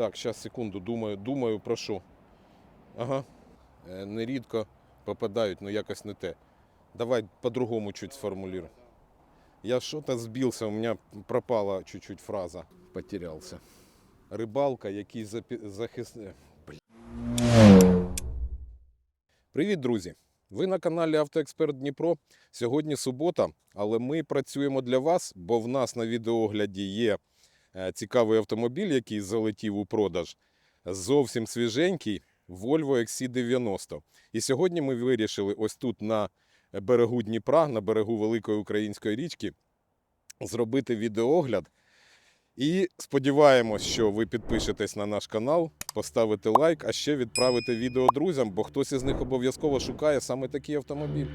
Так, зараз секунду, думаю, думаю про що. Ага. Е, Нерідко попадають, але якось не те. Давай по-другому чуть сформулирую. Я что-то сбился, у меня пропала чуть-чуть фраза. Потерялся. Рибалка, який запі... захис... е, Блін. Привіт, друзі! Ви на каналі Автоексперт Дніпро. Сьогодні субота, але ми працюємо для вас, бо в нас на відеогляді є цікавий автомобіль, який залетів у продаж. Зовсім свіженький Volvo XC90. І сьогодні ми вирішили ось тут на берегу Дніпра, на берегу Великої Української річки, зробити відеогляд. І сподіваємось, що ви підпишетесь на наш канал, поставите лайк, а ще відправите відео друзям, бо хтось із них обов'язково шукає саме такий автомобіль.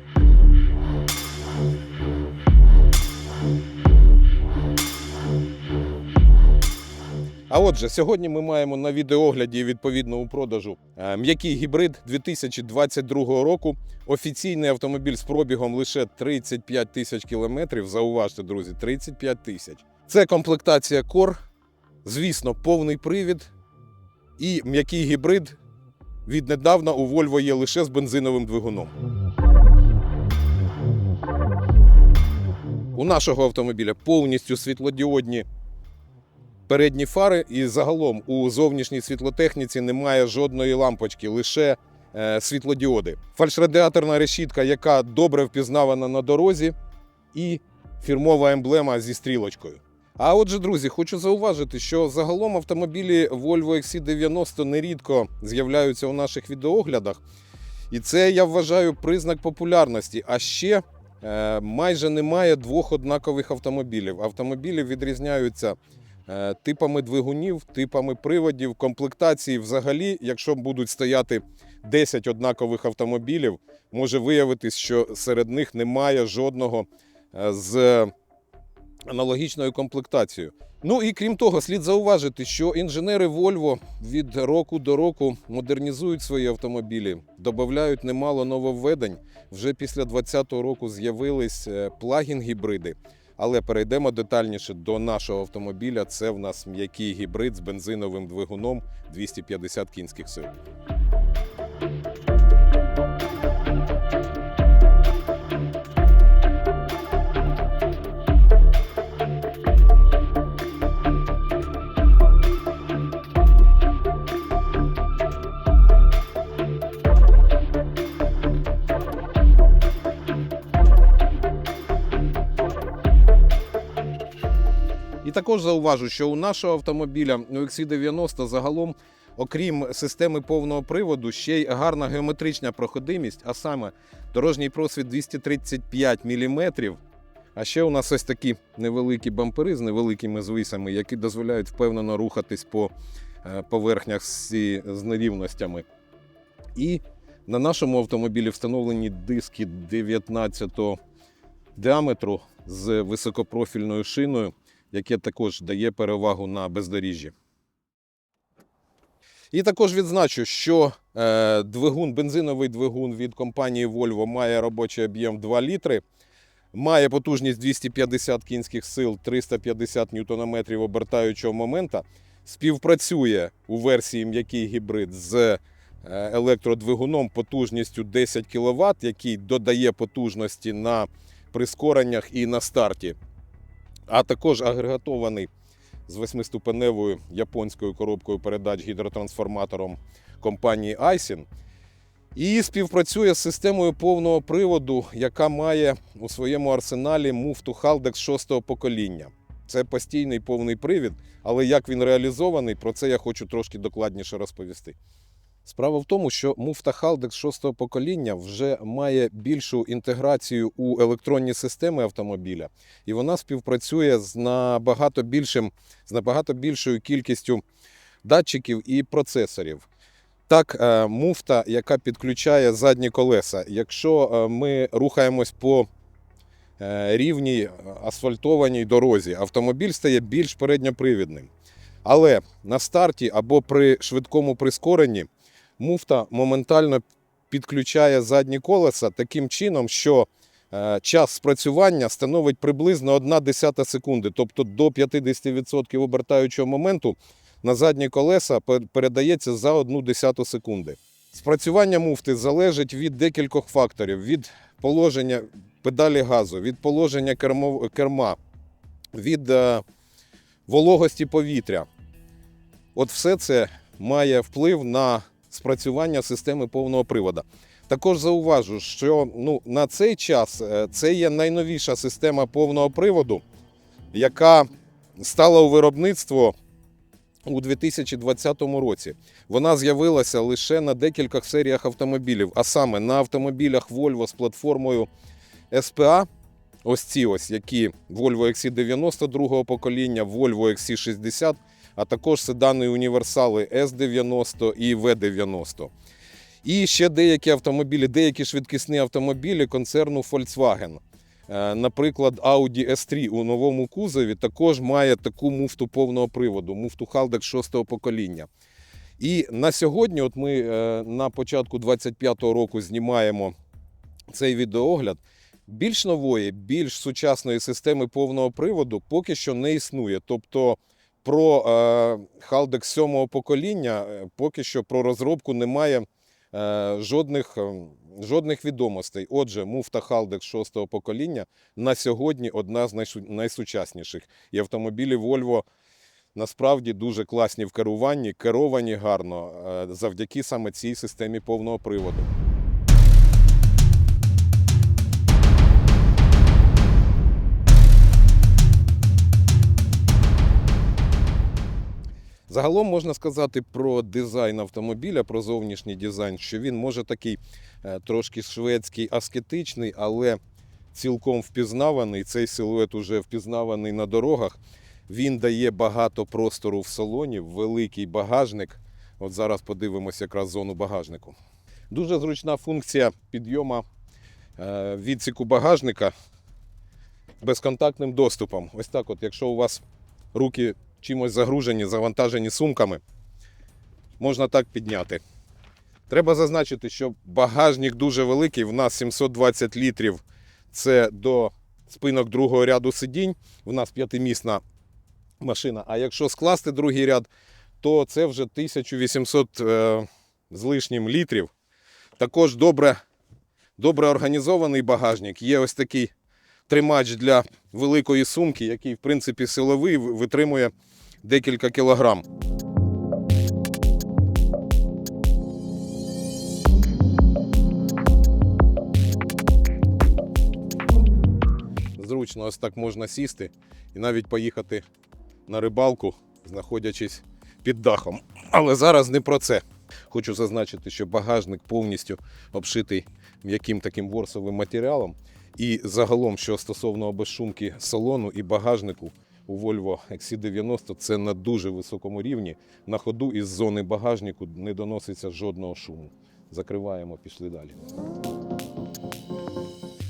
А отже, сьогодні ми маємо на відеогляді відповідно у продажу е, м'який гібрид 2022 року. Офіційний автомобіль з пробігом лише 35 тисяч кілометрів. Зауважте, друзі, 35 тисяч. Це комплектація Core, звісно, повний привід і м'який гібрид. Віднедавна у Volvo є лише з бензиновим двигуном. У нашого автомобіля повністю світлодіодні передні фари, і загалом у зовнішній світлотехніці немає жодної лампочки, лише е, світлодіоди. Фальшрадіаторна решітка, яка добре впізнавана на дорозі, і фірмова емблема зі стрілочкою. А отже, друзі, хочу зауважити, що загалом автомобілі Volvo XC90 нерідко з'являються у наших відеоглядах. І це я вважаю признак популярності. А ще е, майже немає двох однакових автомобілів. Автомобілі відрізняються типами двигунів, типами приводів, комплектації. Взагалі, якщо будуть стояти 10 однакових автомобілів, може виявитись, що серед них немає жодного е, з аналогічною комплектацією. Ну і крім того, слід зауважити, що інженери Volvo від року до року модернізують свої автомобілі, додають немало нововведень. Вже після 2020 року з'явились е, плагін-гібриди. Але перейдемо детальніше до нашого автомобіля. Це в нас м'який гібрид з бензиновим двигуном 250 кінських сил. І також зауважу, що у нашого автомобіля у XC90 загалом, окрім системи повного приводу, ще й гарна геометрична проходимість, а саме дорожній просвіт 235 мм. А ще у нас ось такі невеликі бампери з невеликими звисами, які дозволяють впевнено рухатись по е, поверхнях з нерівностями. І на нашому автомобілі встановлені диски 19 діаметру з високопрофільною шиною яке також дає перевагу на бездоріжжі. І також відзначу, що е, двигун, бензиновий двигун від компанії Volvo має робочий об'єм 2 літри, має потужність 250 кінських сил, 350 ньютонометрів обертаючого момента. Співпрацює у версії м'який гібрид з е, електродвигуном потужністю 10 кВт, який додає потужності на прискореннях і на старті а також агрегатований з восьмиступеневою японською коробкою передач гідротрансформатором компанії Aisin. І співпрацює з системою повного приводу, яка має у своєму арсеналі муфту Haldex 6 покоління. Це постійний повний привід, але як він реалізований, про це я хочу трошки докладніше розповісти. Справа в тому, що муфта Haldex 6 покоління вже має більшу інтеграцію у електронні системи автомобіля, і вона співпрацює з набагато більшим, з набагато більшою кількістю датчиків і процесорів. Так, е, муфта, яка підключає задні колеса. Якщо е, ми рухаємось по е, рівній асфальтованій дорозі, автомобіль стає більш передньопривідним. Але на старті або при швидкому прискоренні муфта моментально підключає задні колеса таким чином, що е, час спрацювання становить приблизно 1 десята секунди, тобто до 50% обертаючого моменту на задні колеса передається за одну десяту секунди. Спрацювання муфти залежить від декількох факторів: від положення педалі газу, від положення керма, від е, вологості повітря. От все це має вплив на спрацювання системи повного приводу. Також зауважу, що ну, на цей час е, це є найновіша система повного приводу, яка стала у виробництво у 2020 році. Вона з'явилася лише на декількох серіях автомобілів, а саме на автомобілях Volvo з платформою SPA. Ось ці ось, які Volvo XC90 другого покоління, Volvo XC60, а також седани універсали S90 і V90. І ще деякі автомобілі, деякі швидкісні автомобілі концерну Volkswagen. Е, Наприклад, Audi S3 у новому кузові також має таку муфту повного приводу, муфту Haldex 6 покоління. І на сьогодні, от ми е, на початку 25-го року знімаємо цей відеогляд. Більш нової, більш сучасної системи повного приводу поки що не існує. Тобто про е, Haldex 7 покоління е, поки що про розробку немає е, жодних, е, жодних відомостей. Отже, муфта Haldex 6 покоління на сьогодні одна з найсучасніших. І автомобілі Volvo насправді дуже класні в керуванні, керовані гарно е, завдяки саме цій системі повного приводу. Загалом можна сказати про дизайн автомобіля, про зовнішній дизайн, що він може такий е, трошки шведський, аскетичний, але цілком впізнаваний. Цей силует уже впізнаваний на дорогах. Він дає багато простору в салоні, великий багажник. От зараз подивимося якраз зону багажнику. Дуже зручна функція підйому е, відсіку багажника безконтактним доступом. Ось так, от, якщо у вас руки чимось загружені, завантажені сумками, можна так підняти. Треба зазначити, що багажник дуже великий. В нас 720 літрів. Це до спинок другого ряду сидінь. В нас п'ятимісна машина. А якщо скласти другий ряд, то це вже 1800 е, з лишнім літрів. Також добре, добре організований багажник. Є ось такий тримач для великої сумки, який, в принципі, силовий, витримує декілька кілограм. Зручно ось так можна сісти і навіть поїхати на рибалку, знаходячись під дахом. Але зараз не про це. Хочу зазначити, що багажник повністю обшитий м'яким таким ворсовим матеріалом. І загалом, що стосовно безшумки салону і багажнику у Volvo XC90, це на дуже високому рівні. На ходу із зони багажнику не доноситься жодного шуму. Закриваємо, пішли далі.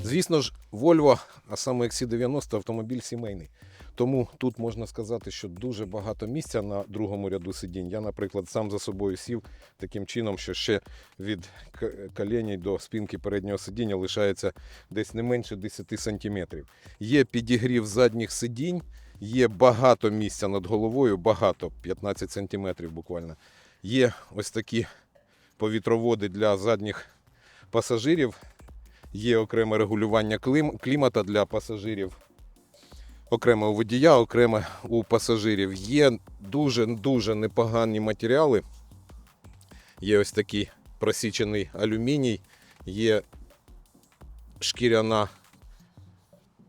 Звісно ж, Volvo, а саме XC90 автомобіль сімейний. Тому тут можна сказати, що дуже багато місця на другому ряду сидінь. Я, наприклад, сам за собою сів таким чином, що ще від к- коленей до спинки переднього сидіння лишається десь не менше 10 сантиметрів. Є підігрів задніх сидінь, є багато місця над головою, багато, 15 сантиметрів буквально. Є ось такі повітроводи для задніх пасажирів. Є окреме регулювання клім, клімата для пасажирів, окремо у водія, окремо у пасажирів. Є дуже-дуже непогані матеріали. Є ось такий просічений алюміній, є шкіряна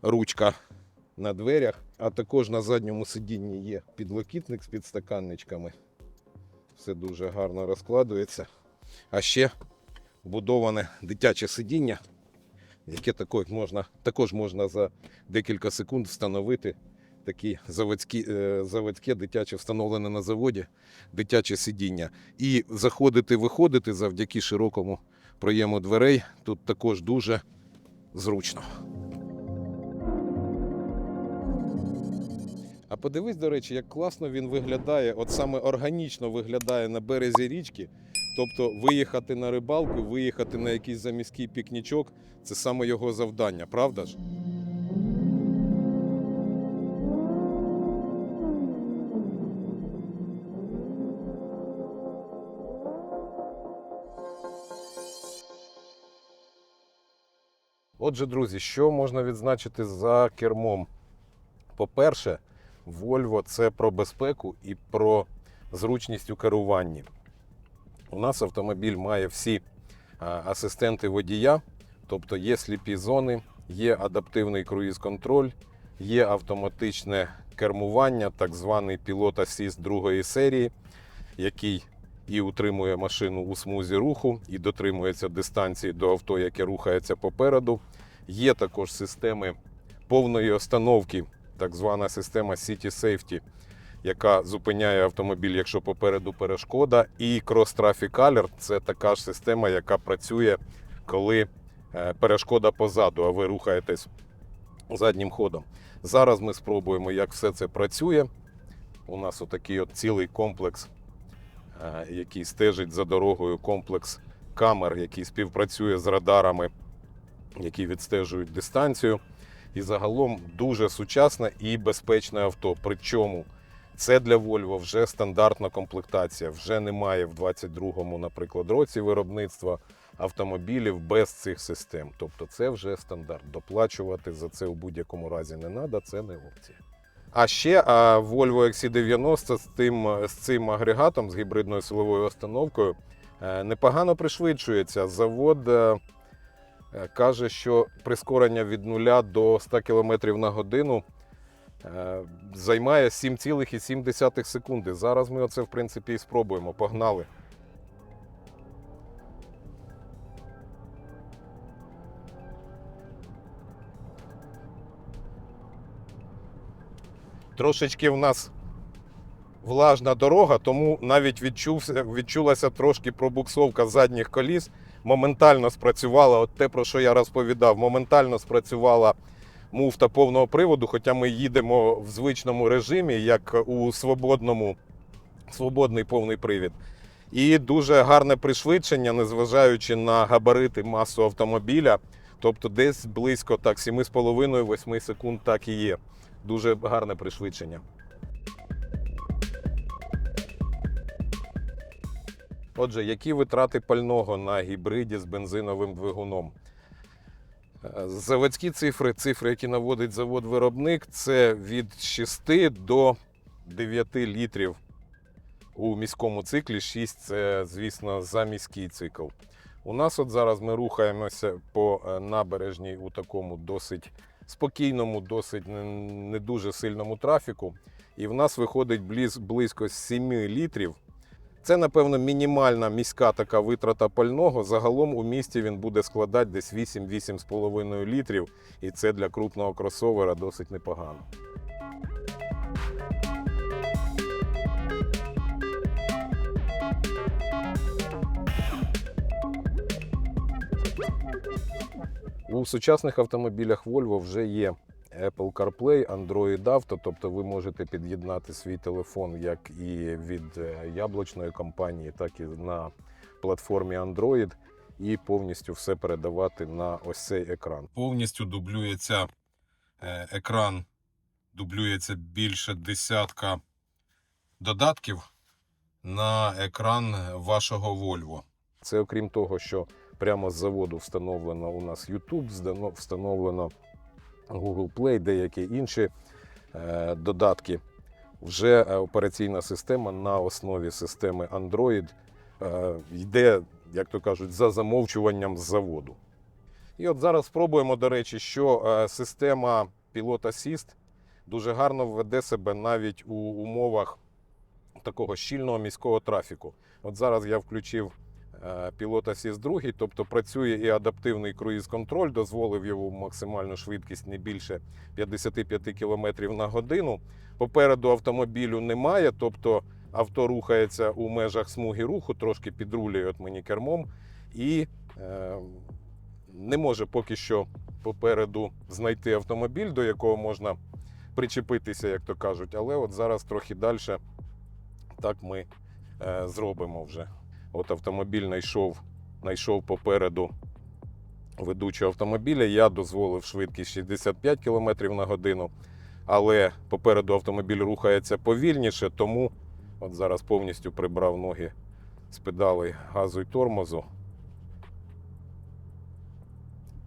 ручка на дверях, а також на задньому сидінні є підлокітник з підстаканничками. Все дуже гарно розкладується. А ще вбудоване дитяче сидіння, яке також можна, також можна за декілька секунд встановити. Такі заводські, е, заводське дитяче встановлене на заводі дитяче сидіння. І заходити, виходити завдяки широкому проєму дверей тут також дуже зручно. А подивись, до речі, як класно він виглядає, от саме органічно виглядає на березі річки. Тобто виїхати на рибалку, виїхати на якийсь заміський пікнічок це саме його завдання, правда ж? Отже, друзі, що можна відзначити за кермом? По-перше, Volvo це про безпеку і про зручність у керуванні. У нас автомобіль має всі асистенти водія, тобто є сліпі зони, є адаптивний круїз-контроль, є автоматичне кермування, так званий пілот асіст другої серії, який і утримує машину у смузі руху, і дотримується дистанції до авто, яке рухається попереду. Є також системи повної остановки, так звана система City Safety, яка зупиняє автомобіль, якщо попереду перешкода. І Cross Traffic Alert – це така ж система, яка працює, коли е, перешкода позаду, а ви рухаєтесь заднім ходом. Зараз ми спробуємо, як все це працює. У нас отакий от цілий комплекс, е, який стежить за дорогою, комплекс камер, який співпрацює з радарами, які відстежують дистанцію. І загалом дуже сучасне і безпечне авто. Причому це для Volvo вже стандартна комплектація. Вже немає в 22-му, наприклад, році виробництва автомобілів без цих систем. Тобто це вже стандарт. Доплачувати за це у будь-якому разі не треба, це не опція. А ще а, Volvo XC90 з тим, з цим агрегатом, з гібридною силовою установкою, е, непогано пришвидшується. Завод е, каже, що прискорення від 0 до 100 км на годину е, займає 7,7 секунди. Зараз ми оце, в принципі, і спробуємо. Погнали. Трошечки в нас влажна дорога, тому навіть відчувся, відчулася трошки пробуксовка задніх коліс. Моментально спрацювала, от те, про що я розповідав, моментально спрацювала муфта повного приводу, хоча ми їдемо в звичному режимі, як у свободному, свободний повний привід. І дуже гарне пришвидшення, незважаючи на габарити масу автомобіля. Тобто десь близько так 7,5-8 секунд так і є. Дуже гарне пришвидшення. Отже, які витрати пального на гібриді з бензиновим двигуном? Е, Заводські цифри, цифри, які наводить завод-виробник, це від 6 до 9 літрів у міському циклі. 6 це, звісно, заміський цикл. У нас от зараз ми рухаємося по е, набережній у такому досить спокійному, досить не дуже сильному трафіку. І в нас виходить близько 7 літрів. Це, напевно, мінімальна міська така витрата пального. Загалом у місті він буде складати десь 8-8,5 літрів. І це для крупного кросовера досить непогано. У сучасних автомобілях Volvo вже є Apple CarPlay, Android Auto, тобто ви можете під'єднати свій телефон як і від е, яблучної компанії, так і на платформі Android, і повністю все передавати на ось цей екран. Повністю дублюється е, екран, дублюється більше десятка додатків на екран вашого Volvo. Це окрім того, що прямо з заводу встановлено у нас YouTube, встановлено Google Play, деякі інші е, додатки. Вже е, операційна система на основі системи Android е, йде, як то кажуть, за замовчуванням з заводу. І от зараз спробуємо, до речі, що система Pilot Assist дуже гарно веде себе навіть у умовах такого щільного міського трафіку. От зараз я включив е, Pilot Assist 2, тобто працює і адаптивний круїз-контроль, дозволив його максимальну швидкість не більше 55 км на годину. Попереду автомобілю немає, тобто авто рухається у межах смуги руху, трошки підрулює от мені кермом і е, не може поки що попереду знайти автомобіль, до якого можна причепитися, як то кажуть. Але от зараз трохи далі так ми е, зробимо вже. От автомобіль знайшов, знайшов попереду ведучого автомобіля. Я дозволив швидкість 65 км на годину, але попереду автомобіль рухається повільніше, тому от зараз повністю прибрав ноги з педалей газу і тормозу.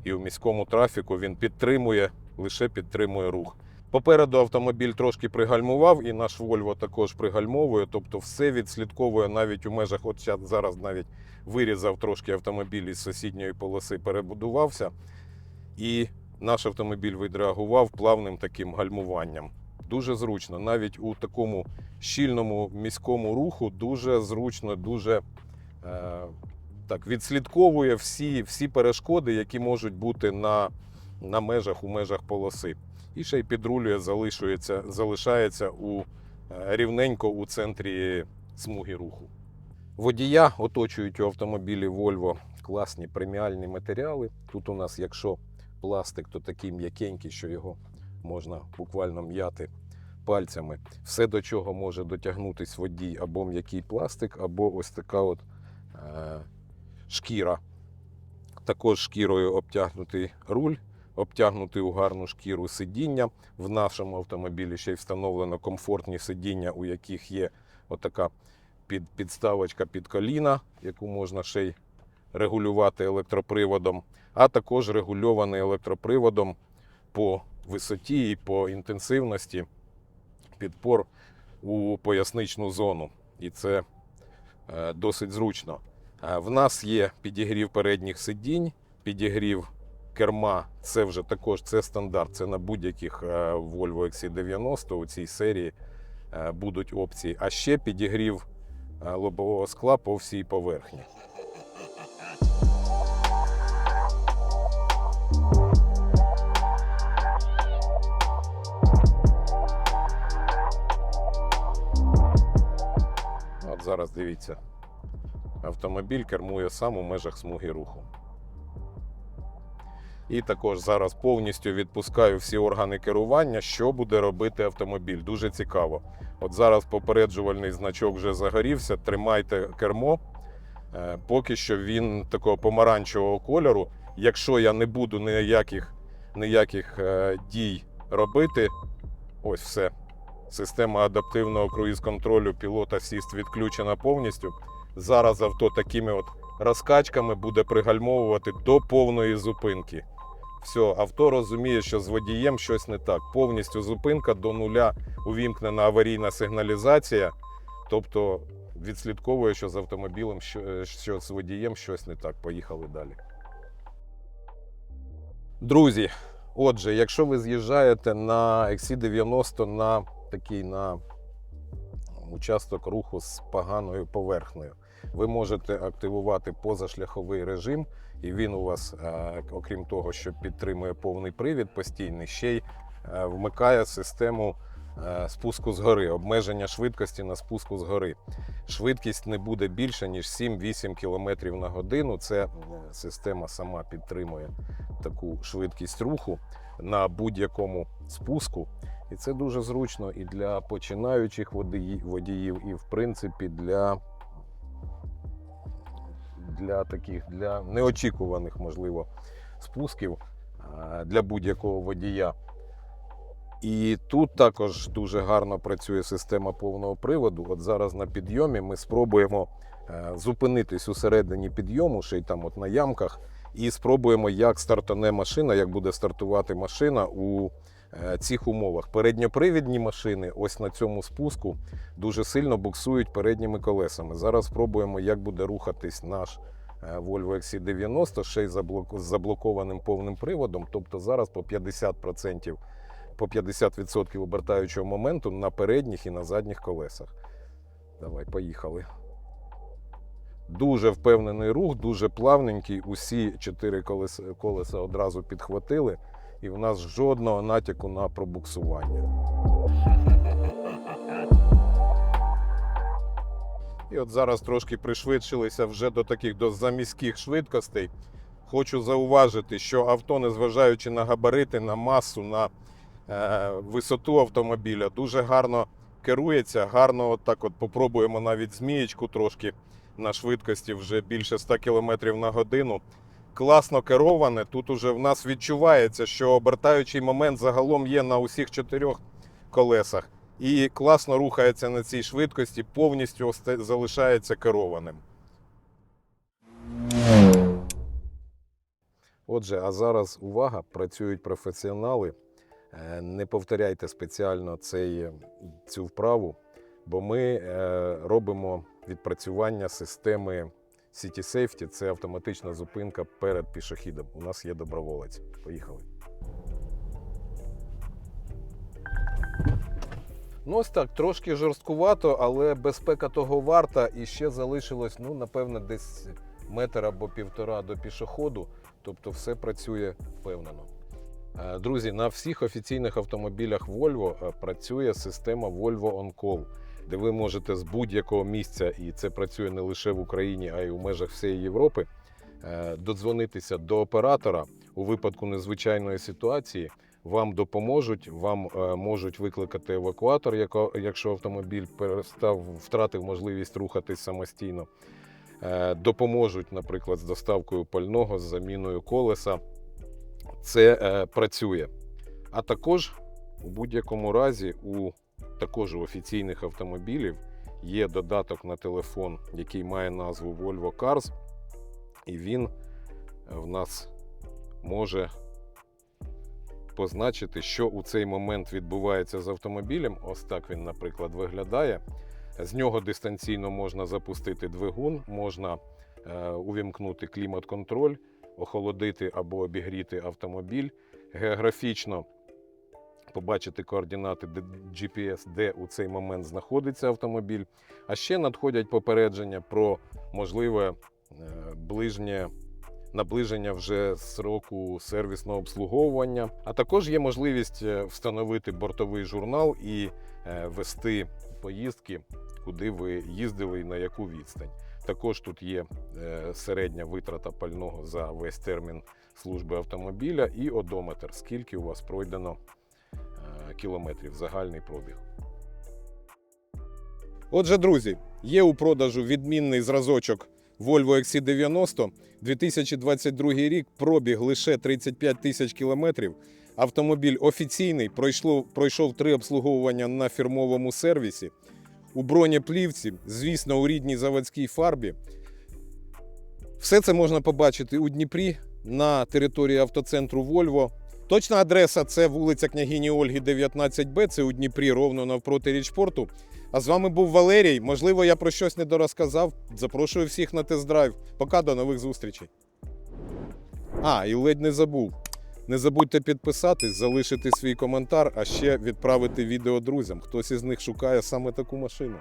і у міському трафіку він підтримує, лише підтримує рух. Попереду автомобіль трошки пригальмував, і наш Volvo також пригальмовує, тобто все відслідковує навіть у межах. От зараз навіть вирізав трошки автомобіль із сусідньої полоси, перебудувався, і наш автомобіль відреагував плавним таким гальмуванням. Дуже зручно, навіть у такому щільному міському руху, дуже зручно, дуже е, так відслідковує всі, всі перешкоди, які можуть бути на, на межах у межах полоси. І ще й підрулює, залишується, залишається у, е, рівненько у центрі смуги руху. Водія оточують у автомобілі Volvo класні преміальні матеріали. Тут у нас, якщо пластик, то такий м'якенький, що його можна буквально м'яти пальцями. Все, до чого може дотягнутись водій, або м'який пластик, або ось така от е, шкіра. Також шкірою обтягнутий руль, обтягнутий у гарну шкіру сидіння. В нашому автомобілі ще й встановлено комфортні сидіння, у яких є отака під, підставочка під коліна, яку можна ще й регулювати електроприводом, а також регульований електроприводом по висоті і по інтенсивності підпор у поясничну зону. І це е, досить зручно. Е, В нас є підігрів передніх сидінь, підігрів керма. Це вже також це стандарт. Це на будь-яких е, Volvo XC90 у цій серії е, будуть опції. А ще підігрів е, лобового скла по всій поверхні. От зараз дивіться. Автомобіль кермує сам у межах смуги руху. І також зараз повністю відпускаю всі органи керування, що буде робити автомобіль. Дуже цікаво. От зараз попереджувальний значок вже загорівся. Тримайте кермо. Е, Поки що він такого помаранчевого кольору. Якщо я не буду ніяких, ніяких е, дій робити, ось все. Система адаптивного круїз-контролю пілота сіст відключена повністю. Зараз авто такими от розкачками буде пригальмовувати до повної зупинки. Все, авто розуміє, що з водієм щось не так. Повністю зупинка до нуля увімкнена аварійна сигналізація. Тобто відслідковує, що з автомобілем, що, що з водієм щось не так. Поїхали далі. Друзі, отже, якщо ви з'їжджаєте на XC90 на такий на участок руху з поганою поверхнею, ви можете активувати позашляховий режим, і він у вас, е, окрім того, що підтримує повний привід постійний, ще й е, вмикає систему е, спуску з гори, обмеження швидкості на спуску з гори. Швидкість не буде більше, ніж 7-8 км на годину. Це система сама підтримує таку швидкість руху на будь-якому спуску. І це дуже зручно і для починаючих водії- водіїв, і в принципі для, для таких для неочікуваних, можливо, спусків для будь-якого водія. І тут також дуже гарно працює система повного приводу. От зараз на підйомі ми спробуємо е, зупинитись у середині підйому, ще й там от на ямках, і спробуємо, як стартане машина, як буде стартувати машина у цих умовах. Передньопривідні машини, ось на цьому спуску, дуже сильно буксують передніми колесами. Зараз спробуємо, як буде рухатись наш е, Volvo XC90 ще й з заблокованим повним приводом. Тобто зараз по 50% по 50% обертаючого моменту на передніх і на задніх колесах. Давай, поїхали. Дуже впевнений рух, дуже плавненький. Усі чотири колеса, колеса одразу підхватили, і в нас жодного натяку на пробуксування. І от зараз трошки пришвидшилися вже до таких до заміських швидкостей. Хочу зауважити, що авто, незважаючи на габарити, на масу, на е, висоту автомобіля, дуже гарно керується. Гарно, от так от попробуємо навіть змієчку трошки на швидкості вже більше 100 км на годину. Класно кероване. Тут уже в нас відчувається, що обертаючий момент загалом є на усіх чотирьох колесах. І класно рухається на цій швидкості, повністю залишається керованим. Отже, а зараз увага, працюють професіонали. Е, Не повторяйте спеціально цей, цю вправу, бо ми е, робимо відпрацювання системи City Safety. Це автоматична зупинка перед пішохідом. У нас є доброволець. Поїхали. Ну, ось так, трошки жорсткувато, але безпека того варта. І ще залишилось, ну, напевно, десь метр або півтора до пішоходу. Тобто все працює впевнено. Е, Друзі, на всіх офіційних автомобілях Volvo е, працює система Volvo On Call, де ви можете з будь-якого місця, і це працює не лише в Україні, а й у межах всієї Європи, е, додзвонитися до оператора у випадку незвичайної ситуації. Вам допоможуть, вам е, можуть викликати евакуатор, якщо автомобіль перестав втратив можливість рухатись самостійно. Е, Допоможуть, наприклад, з доставкою пального, з заміною колеса. Це працює. А також у будь-якому разі у також у офіційних автомобілів є додаток на телефон, який має назву Volvo Cars, і він е, в нас може позначити, що у цей момент відбувається з автомобілем. Ось так він, наприклад, виглядає. З нього дистанційно можна запустити двигун, можна е, увімкнути клімат-контроль, охолодити або обігріти автомобіль, географічно побачити координати GPS, де у цей момент знаходиться автомобіль. А ще надходять попередження про можливе е, ближнє наближення вже сроку сервісного обслуговування. А також є можливість е, встановити бортовий журнал і е, вести поїздки, куди ви їздили і на яку відстань. Також тут є середня витрата пального за весь термін служби автомобіля і одометр, скільки у вас пройдено кілометрів, загальний пробіг. Отже, друзі, є у продажу відмінний зразочок Volvo XC90. 2022 рік пробіг лише 35 тисяч кілометрів. Автомобіль офіційний, пройшло, пройшов три обслуговування на фірмовому сервісі. У бронеплівці, звісно, у рідній заводській фарбі. Все це можна побачити у Дніпрі на території автоцентру Вольво. Точна адреса це вулиця княгині Ольги, 19Б. Це у Дніпрі, ровно навпроти річпорту. А з вами був Валерій. Можливо, я про щось не дорозказав. Запрошую всіх на тест-драйв. Пока до нових зустрічей. А, і ледь не забув. Не забудьте підписатись, залишити свій коментар, а ще відправити відео друзям. Хтось із них шукає саме таку машину.